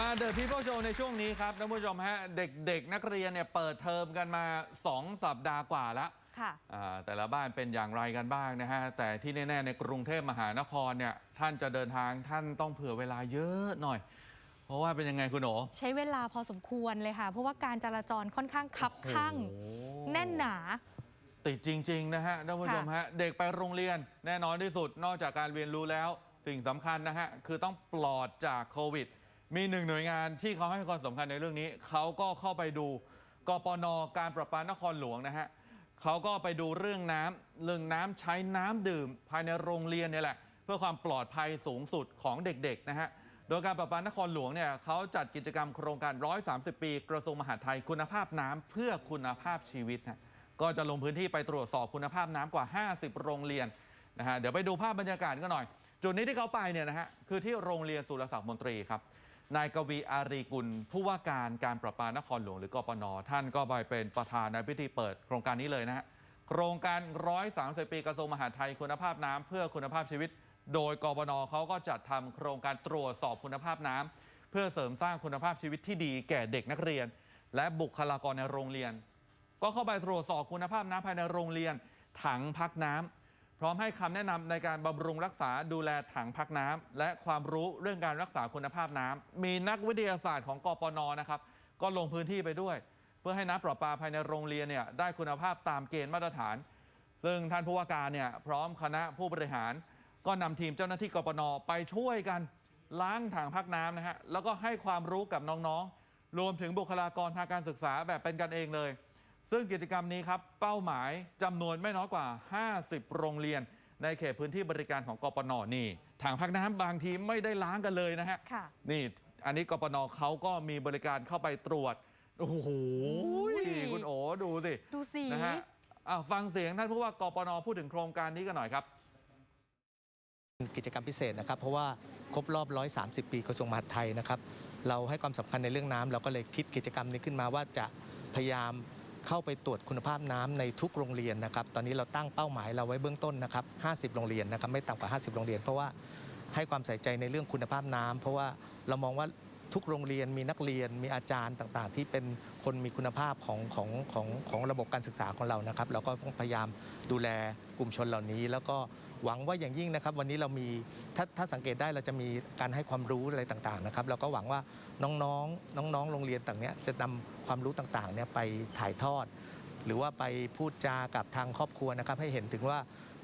มาเดอะพี o พ e โชว์ในช่วงนี้ครับท่านผู้ชมฮะ เด็กๆ นักเรียนเนี่ยเปิดเทอมกันมา 2 สัปดาห์กว่าแล้วค่ะอ่าแต่ละบ้านเป็นอย่างไรกันบ้างนะฮะ แต่ที่แน่ๆ ในกรุงเทพมหานครเนี่ยท่านจะเดินทางท่านต้องเผื่อเวลาเยอะหน่อย เพราะว่าเป็นยังไงคุณโหนใช้เวลาพอสมควรเลยค่ะ เพราะว่าการจราจรค่อนข้างคับข้างโอ้โห แน่นหนา ติดจริง ๆ นะฮะท่านผู้ชมฮะ เด็กไปโรงเรียนแน่นอนที่สุดนอกจากการเรียนรู้แล้ว สิ่งสำคัญนะฮะ คือต้องปลอดจากโควิด มีหนึ่งหน่วยงานที่เขาให้ความสำคัญในเรื่องนี้ เขาก็เข้าไปดูกปนการประปานครหลวงนะฮะเขาก็ไปดูเรื่องน้ำเรื่องน้ำใช้น้ำดื่ม ภายในโรงเรียนเนี่ยแหละ เพื่อความปลอดภัยสูงสุดของเด็กๆนะฮะโดยการประปานครหลวงเนี่ยเขาจัดกิจกรรมโครงการ 130 ปี กระทรวงมหาดไทยคุณภาพน้ำเพื่อคุณภาพชีวิตนะก็จะลงพื้นที่ไปตรวจสอบคุณภาพน้ำกว่า 50 โรงเรียนนะฮะเดี๋ยวไปดูภาพบรรยากาศกันหน่อย จุดนี้ที่เขาไปเนี่ยนะฮะคือที่โรงเรียนสุรศักดิ์มนตรีครับ นายกวีอารีกุล ผู้ว่าการการประปานครหลวงหรือกปน ท่านก็ไปเป็นประธานในพิธีเปิดโครงการนี้เลยนะฮะโครงการ 130 ปีกระทรวงมหาดไทยคุณภาพน้ำเพื่อคุณภาพชีวิต โดยกปนเขาก็จัดทำโครงการตรวจสอบคุณภาพน้ำเพื่อเสริมสร้างคุณภาพชีวิตที่ดีแก่เด็กนักเรียน และบุคลากรในโรงเรียน ก็เข้าไปตรวจสอบคุณภาพน้ำภายในโรงเรียน ถังพักน้ำ พร้อมให้คำแนะนำในการบำรุงรักษาดูแลถังพักน้ำและความรู้เรื่องการรักษาคุณภาพน้ำมีนักวิทยาศาสตร์ของกปนนะครับ ก็ลงพื้นที่ไปด้วย เพื่อให้น้ำประปาภายในโรงเรียนเนี่ยได้คุณภาพตามเกณฑ์มาตรฐาน ซึ่งท่านผู้ว่าการเนี่ยพร้อมคณะผู้บริหาร ก็นำทีมเจ้าหน้าที่กปนไปช่วยกันล้างถังพักน้ำนะฮะแล้วก็ให้ความรู้กับน้องๆ รวมถึงบุคลากรทางการศึกษาแบบเป็นกันเองเลย ซึ่งกิจกรรมนี้ครับเป้าหมายจำนวนไม่น้อยกว่า 50 โรงเรียน ในเขตพื้นที่บริการของกปนนี่ถังพักน้ำบางทีไม่ได้ล้างกันเลยนะฮะค่ะ นี่อันนี้กปนเขาก็มีบริการเข้าไปตรวจโอ้โหอุ้ย คุณโอดูสิ ดูสินะฮะอะฟังเสียงท่านผู้ว่ากปนพูดถึงโครงการนี้กันหน่อยครับ กิจกรรมพิเศษนะครับ เพราะว่าครบรอบ 130 ปีกระทรวงมหาดไทยนะครับ เราให้ความสำคัญในเรื่องน้ำเราก็เลยคิดกิจกรรมนี้ขึ้นมาว่าจะพยายาม เข้าไปตรวจคุณภาพน้ำในทุกโรงเรียนนะครับ ตอนนี้เราตั้งเป้าหมายเราไว้เบื้องต้นนะครับ 50 โรงเรียนนะครับไม่ต่ำกว่า 50 โรงเรียน เพราะว่าให้ความใส่ใจในเรื่องคุณภาพน้ำเพราะว่าเรามองว่า ทุกโรงเรียนมีนักเรียนมีอาจารย์ต่างๆ ที่เป็นคนมีคุณภาพของของของของระบบการศึกษาของเรานะครับ เราก็ต้องพยายามดูแลกลุ่มชนเหล่านี้ แล้วก็หวังว่าอย่างยิ่งนะครับ วันนี้เรามีถ้าถ้าสังเกตได้เราจะมีการให้ความรู้อะไรต่างๆนะครับเราก็หวังว่าน้องๆน้องๆ โรงเรียนต่างเนี้ยจะนำความรู้ต่างๆเนี่ยไปถ่ายทอด หรือว่าไปพูดจากับทางครอบครัวนะครับ ให้เห็นถึงว่า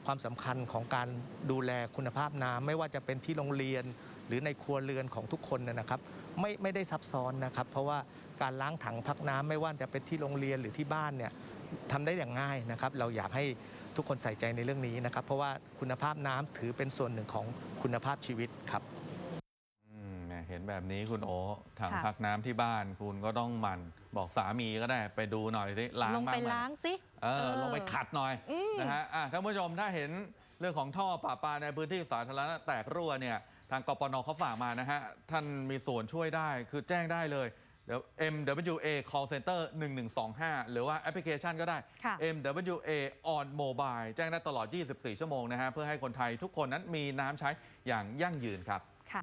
ความสำคัญของการดูแลคุณภาพน้ำไม่ว่าจะเป็นที่โรงเรียนหรือในครัวเรือนของทุกคนนะครับ ไม่ไม่ได้ซับซ้อนนะครับ เพราะว่าการล้างถังพักน้ำไม่ว่าจะเป็นที่โรงเรียนหรือที่บ้านเนี่ยทำได้อย่างง่ายนะครับ เราอยากให้ทุกคนใส่ใจในเรื่องนี้นะครับ เพราะว่าคุณภาพน้ำถือเป็นส่วนหนึ่งของคุณภาพชีวิตครับอืมแหมเห็นแบบนี้คุณโอถังค่ะพักน้ำที่บ้าน คุณก็ต้องหมันบอกสามีก็ได้ไปดูหน่อยสิล้างลงไปบ้างไหมล้างสิเออลงไปขัดหน่อยอืมนะฮะอะท่านผู้ชมถ้าเห็นเรื่องของท่อป่าปาในพื้นที่สาธารณะแตกรั่วเนี่ย ทางกปนเขาฝากมานะฮะ ท่านมีส่วนช่วยได้คือแจ้งได้เลยเดี๋ยว MWA Call Center 1125 หรือว่าแอปพลิเคชันก็ได้ค่ะ MWA on Mobile แจ้งได้ตลอด 24 ชั่วโมงนะฮะ เพื่อให้คนไทยทุกคนนั้นมีน้ำใช้อย่างยั่งยืนครับค่ะ